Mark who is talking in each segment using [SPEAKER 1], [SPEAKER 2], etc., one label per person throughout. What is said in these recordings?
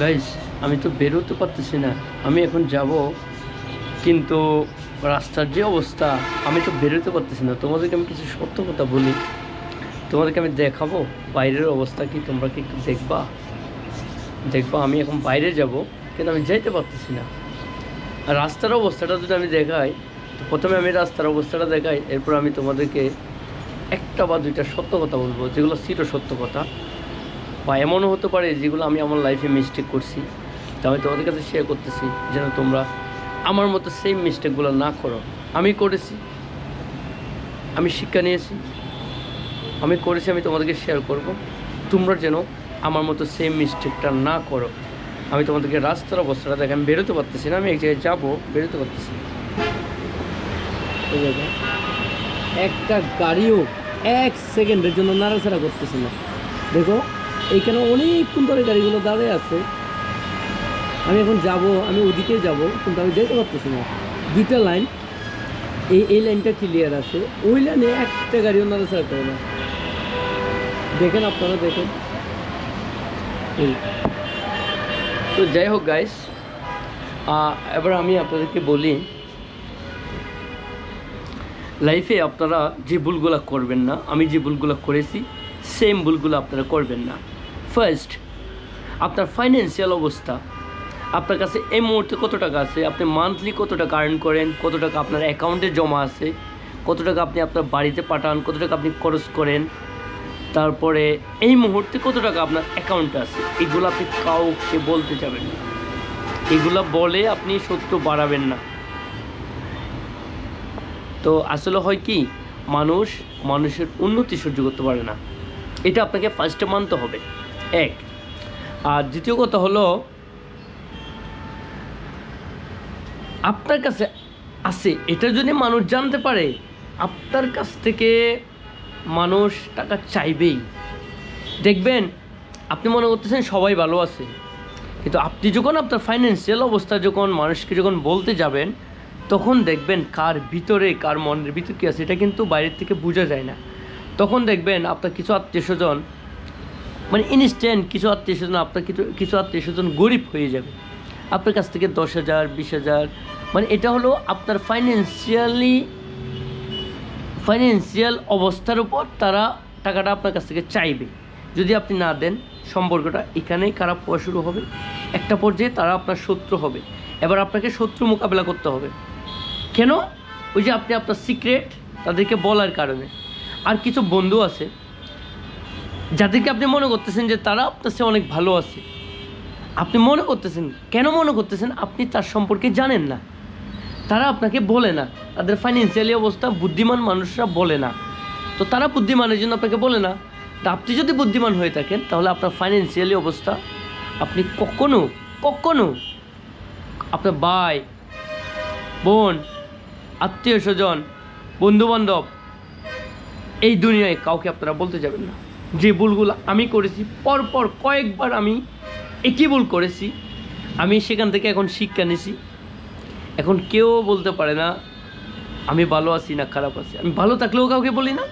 [SPEAKER 1] Guys আমি তো বেরোতে পারতেছি না। আমি এখন যাব, কিন্তু রাস্তার যে অবস্থা, আমি তো বেরোতে পারতেছি না। তোমাদেরকে আমি কিছু সত্য কথা বলি। তোমাদেরকে আমি দেখাবো বাইরের অবস্থা কি, তোমরা কি একটু দেখবা? দেখবা, আমি এখন বাইরে যাব, কিন্তু আমি যাইতে পারতেছি না। রাস্তার অবস্থাটা যদি আমি দেখাই, তো প্রথমে আমি রাস্তার অবস্থাটা দেখাই, এরপর আমি তোমাদেরকে একটা বা দুইটা সত্য কথা বলব, যেগুলো চির সত্য কথা। বা এমনও হতে পারে যেগুলো আমি আমার লাইফে মিস্টেক করছি, তা আমি তোমাদের কাছে শেয়ার করতেছি যেন তোমরা আমার মতো সেম মিস্টেকগুলো না করো। আমি করেছি, আমি শিক্ষা নিয়েছি, আমি করেছি, আমি তোমাদেরকে শেয়ার করব। তোমরা যেন আমার মতো সেম মিস্টেকটা না করো। আমি তোমাদেরকে রাস্তার অবস্থাটা দেখে আমি বেরোতে পারতেছি না, আমি এক জায়গায় যাব, বেরোতে পারতেছি একটা গাড়িও এক সেকেন্ডের জন্য নাড়াচাড়া করতেছে না। দেখো এইখানে অনেকক্ষণ ধরে গাড়িগুলো দাঁড়িয়ে আছে। আমি এখন যাব, আমি ওদিকে যাব, কিন্তু আমি যেতে পারতেছি না। দুইটা লাইন, এই এই লাইনটা ক্লিয়ার আছে। ওই লাইনে একটা গাড়িও নাড়াচাড়া করে না। দেখেন আপনারা, দেখেন। তো যাই হোক গাইস এবার আমি আপনাদেরকে বলি লাইফে আপনারা যে ভুলগুলো করবেন না, আমি যে ভুলগুলো করেছি সেম ভুলগুলো আপনারা করবেন না। ফার্স্ট আপনার ফাইন্যান্সিয়াল অবস্থা, আপনার কাছে এই মুহূর্তে কত টাকা আছে, আপনি মান্থলি কত টাকা আর্ন করেন, কত টাকা আপনার অ্যাকাউন্টে জমা আছে, কত টাকা আপনি আপনার বাড়িতে পাঠান, কত টাকা আপনি খরচ করেন, তারপরে এই মুহূর্তে কত টাকা আপনার অ্যাকাউন্টে আছে, এগুলো আপনি কাউকে বলতে যাবেন না। এগুলো বলে আপনি সত্য বাড়াবেন না। তো আসলে হয় কি, মানুষ মানুষের উন্নতি সহ্য করতে পারে না। এটা আপনাকে ফার্স্টে মানতে হবে। এক। আর দ্বিতীয় কথা হলো, আপনার কাছে আছে, এটা যদি মানুষ জানতে পারে, আপনার কাছ থেকে মানুষ টাকা চাইবেই। দেখবেন, আপনি মনে করতেছেন সবাই ভালো আছে, কিন্তু আপনি যখন আপনার ফাইন্যান্সিয়াল অবস্থা যখন মানুষকে যখন বলতে যাবেন, তখন দেখবেন কার ভিতরে, কার মনের ভিতরে কী আছে, এটা কিন্তু বাইরের থেকে বোঝা যায় না। তখন দেখবেন আপনার কিছু আত্মীয় স্বজন মানে ইনস্ট্যান্ট কিছু আত্মীয় স্বজন আপনার কিছু কিছু আত্মীয় স্বজন গরিব হয়ে যাবে। আপনার কাছ থেকে দশ হাজার, বিশ হাজার মানে এটা হলো আপনার ফাইন্যান্সিয়ালি ফাইন্যান্সিয়াল অবস্থার উপর তারা টাকাটা আপনার কাছ থেকে চাইবে। যদি আপনি না দেন, সম্পর্কটা এখানেই খারাপ হওয়া শুরু হবে। একটা পর্যায়ে তারা আপনার শত্রু হবে। এবার আপনাকে শত্রু মোকাবেলা করতে হবে। কেন? ওই যে আপনি আপনার সিক্রেট তাদেরকে বলার কারণে। আর কিছু বন্ধু আছে যাদেরকে আপনি মনে করতেছেন যে তারা আপনার চেয়ে অনেক ভালো আছে, আপনি মনে করতেছেন, কেন মনে করতেছেন? আপনি তার সম্পর্কে জানেন না। তারা আপনাকে বলে না। তাদের ফাইন্যান্সিয়ালি অবস্থা বুদ্ধিমান মানুষরা বলে না। তো তারা বুদ্ধিমানের জন্য আপনাকে বলে না। তা আপনি যদি বুদ্ধিমান হয়ে থাকেন, তাহলে আপনার ফাইন্যান্সিয়ালি অবস্থা আপনি কখনো কখনো আপনার ভাই, বোন, আত্মীয় স্বজন, বন্ধুবান্ধব এই দুনিয়ায় কাউকে আপনারা বলতে যাবেন না। যে ভুলগুলো আমি করেছি, পরপর কয়েকবার আমি একই ভুল করেছি, আমি সেখান থেকে এখন শিক্ষা নিছি এখন কেউ বলতে পারে না, আমি ভালো আছি না খারাপ আছি। আমি ভালো থাকলেও কাউকে বলি না,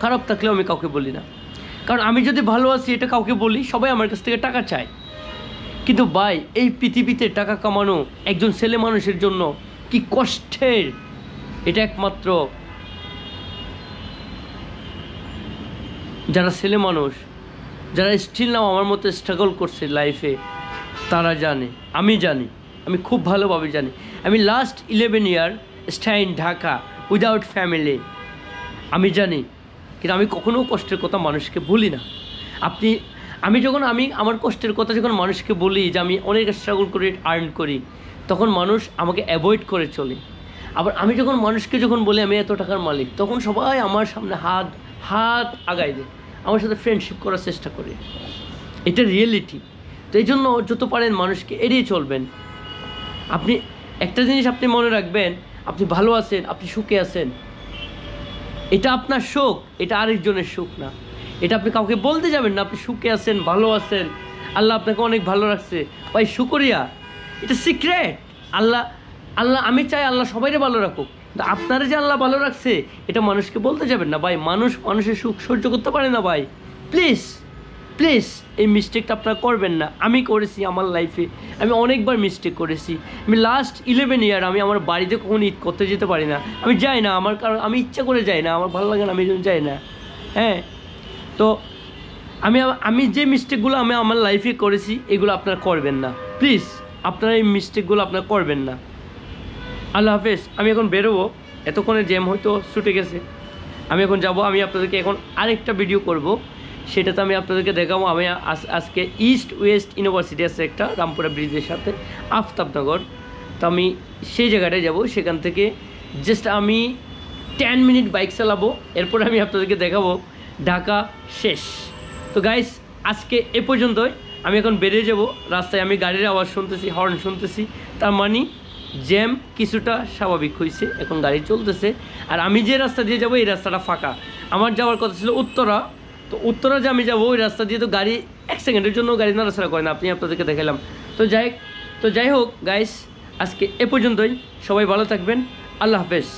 [SPEAKER 1] খারাপ থাকলেও আমি কাউকে বলি না। কারণ আমি যদি ভালো আছি, এটা কাউকে বলি, সবাই আমার কাছ থেকে টাকা চায়। কিন্তু ভাই, এই পৃথিবীতে টাকা কামানো একজন ছেলে মানুষের জন্য কি কষ্টের? এটা একমাত্র যারা ছেলে মানুষ, যারা স্টিল নাও আমার মতো স্ট্রাগল করছে লাইফে তারা জানে, আমি জানি, আমি খুব ভালোভাবে জানি। আমি last eleven year staying Dhaka without family আমি জানি, কিন্তু আমি কখনো কষ্টের কথা মানুষকে বলি না। আপনি, আমি যখন, আমি আমার কষ্টের কথা যখন মানুষকে বলি যে আমি অনেক স্ট্রাগল করে আর্ন করি, তখন মানুষ আমাকে অ্যাভয়েড করে চলে। আবার আমি যখন মানুষকে যখন বলি আমি এত টাকার মালিক, তখন সবাই আমার সামনে হাত হাত আগাই দেয় আমার সাথে ফ্রেন্ডশিপ করার চেষ্টা করে। এটা রিয়েলিটি তো এই জন্য যত পারেন মানুষকে এড়িয়ে চলবেন। আপনি একটা জিনিস আপনি মনে রাখবেন, আপনি ভালো আছেন, আপনি সুখে আছেন। এটা আপনার সুখ, এটা আরেকজনের সুখ না। এটা আপনি কাউকে বলতে যাবেন না, আপনি সুখে আছেন, ভালো আছেন। আল্লাহ আপনাকে অনেক ভালো রাখছে। ভাই, শুকরিয়া। এটা সিক্রেট আল্লাহ আল্লাহ, আমি চাই আল্লাহ সবাইরে ভালো রাখুক। আপনারা যে আল্লাহ ভালো রাখছে, এটা মানুষকে বলতে যাবেন না, ভাই। মানুষ মানুষের সুখ সহ্য করতে পারে না, ভাই। প্লিজ প্লিজ এই মিস্টেকটা আপনারা করবেন না। আমি করেছি আমার লাইফে আমি অনেকবার মিস্টেক করেছি। আমি লাস্ট ইলেভেন ইয়ার আমি আমার বাড়িতে কখনো ঈদ করতে যেতে পারি না। আমি যাই না, আমার কারণ আমি ইচ্ছা করে যাই না, আমার ভালো লাগে না, আমি যাই না। হ্যাঁ? তো আমি আমি যে মিস্টেকগুলো আমি আমার লাইফে করেছি, এগুলো আপনারা করবেন না। প্লিজ আপনারা এই মিস্টেকগুলো আপনারা করবেন না। আল্লাহ হাফেজ, আমি এখন বেরোবো। এতক্ষণে জ্যাম হয়তো ছুটে গেছে। আমি এখন যাব, আমি আপনাদেরকে এখন আরেকটা ভিডিও করব। সেটাতে আমি আপনাদেরকে দেখাবো, আমি আজ- আজকে ইস্ট ওয়েস্ট ইউনিভার্সিটি আছে একটা, রামপুরা ব্রিজের সাথে, আফতাবনগর। তো আমি সেই জায়গাটায় যাব, সেখান থেকে জাস্ট আমি টেন মিনিট বাইক চালাবো। এরপরে আমি আপনাদেরকে দেখাবো ঢাকা শেষ। তো গাইস আজকে এ পর্যন্তই। আমি এখন বেরিয়ে যাব, রাস্তায় আমি গাড়ির আওয়াজ শুনতেছি হর্ন শুনতেছি, তার মানে জ্যাম কিছুটা স্বাভাবিক হয়েছে, এখন গাড়ি চলতেছে। আর আমি যে রাস্তা দিয়ে যাব, এই রাস্তাটা ফাঁকা। আমার যাওয়ার কথা ছিল উত্তরা। তো উত্তরা যে আমি যাব, ওই রাস্তা দিয়ে তো গাড়ি এক সেকেন্ডের জন্য গাড়ি নাড়াচাড়া করে না, আপনি আপনাদেরকে দেখালাম তো যাই তো যাই হোক গাইস আজকে এ পর্যন্তই। সবাই ভালো থাকবেন। আল্লাহ হাফেজ।